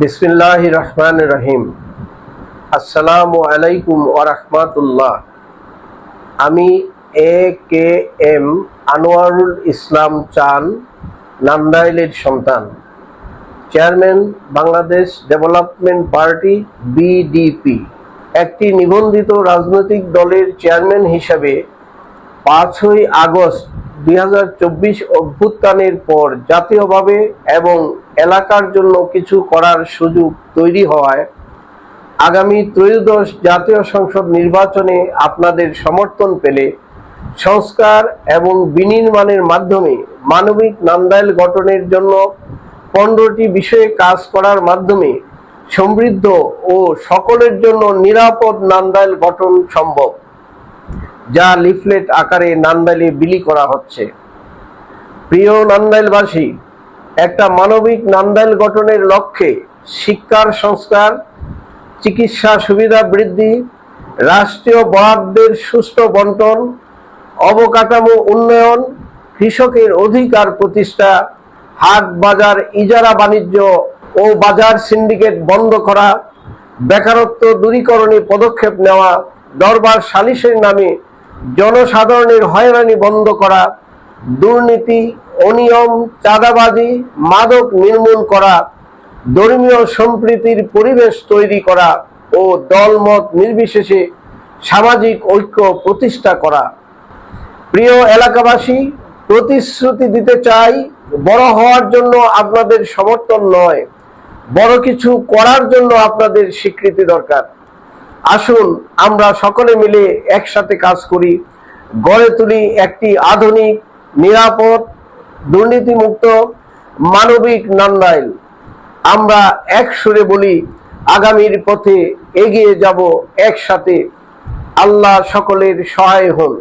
বিসমিল্লাহ রহমান রহিম। আসসালামু আলাইকুম ওরহমাতুল্লাহ আমি এ কে এম আনোয়ারুল ইসলাম চান, নান্দাইলের সন্তান। Chairman Bangladesh development party BDP একটি নিবন্ধিত রাজনৈতিক দলের চেয়ারম্যান হিসাবে পাঁচই আগস্ট দুই অভ্যুত্থানের পর জাতীয়ভাবে এবং এলাকার জন্য কিছু করার সুযোগ তৈরি হওয়ায় আগামী ত্রয়োদশ জাতীয় সংসদ নির্বাচনে আপনাদের সমর্থন পেলে সংস্কার এবং বিনির্মাণের মাধ্যমে মানবিক নান্দাইল গঠনের জন্য পনেরোটি বিষয়ে কাজ করার মাধ্যমে সমৃদ্ধ ও সকলের জন্য নিরাপদ নান্দাইল গঠন সম্ভব। যা লিফলেট আকারে নান্দাইলে বিলি করা হচ্ছে। প্রিয় নান্দাইলবাসী একটা মানবিক নান্দাইল গঠনের লক্ষ্যে শিক্ষার সংস্কার, চিকিৎসা সুবিধা বৃদ্ধি, রাষ্ট্রীয় বরাদ্দের সুষ্ঠু বন্টন, অবকাঠামো উন্নয়ন, কৃষকের অধিকার প্রতিষ্ঠা, হাট বাজার ইজারা বাণিজ্য ও বাজার সিন্ডিকেট বন্ধ করা, বেকারত্ব দূরীকরণে পদক্ষেপ নেওয়া, দরবার সালিশের নামে জনসাধারণের হয়রানি বন্ধ করা, দুর্নীতি, অনিয়ম, চাঁদাবাজি, মাদক নির্মূল করা, ধর্মীয় সম্প্রীতির পরিবেশ তৈরি করা ও দলমত নির্বিশেষে সামাজিক ঐক্য প্রতিষ্ঠা করা। প্রিয় এলাকাবাসী, প্রতিশ্রুতি দিতে চাই, বড় হওয়ার জন্য আপনাদের সমর্থন নয়, বড় কিছু করার জন্য আপনাদের স্বীকৃতি দরকার। আসুন, আমরা সকলে মিলে একসাথে কাজ করি। গড়ে তুলি একটি আধুনিক, নিরাপদ, দুর্নীতিমুক্ত, মানবিক নান্দাইল। আমরা এক সুরে বলি, আগামীর পথে এগিয়ে যাব একসাথে। আল্লাহ সকলের সহায় হন।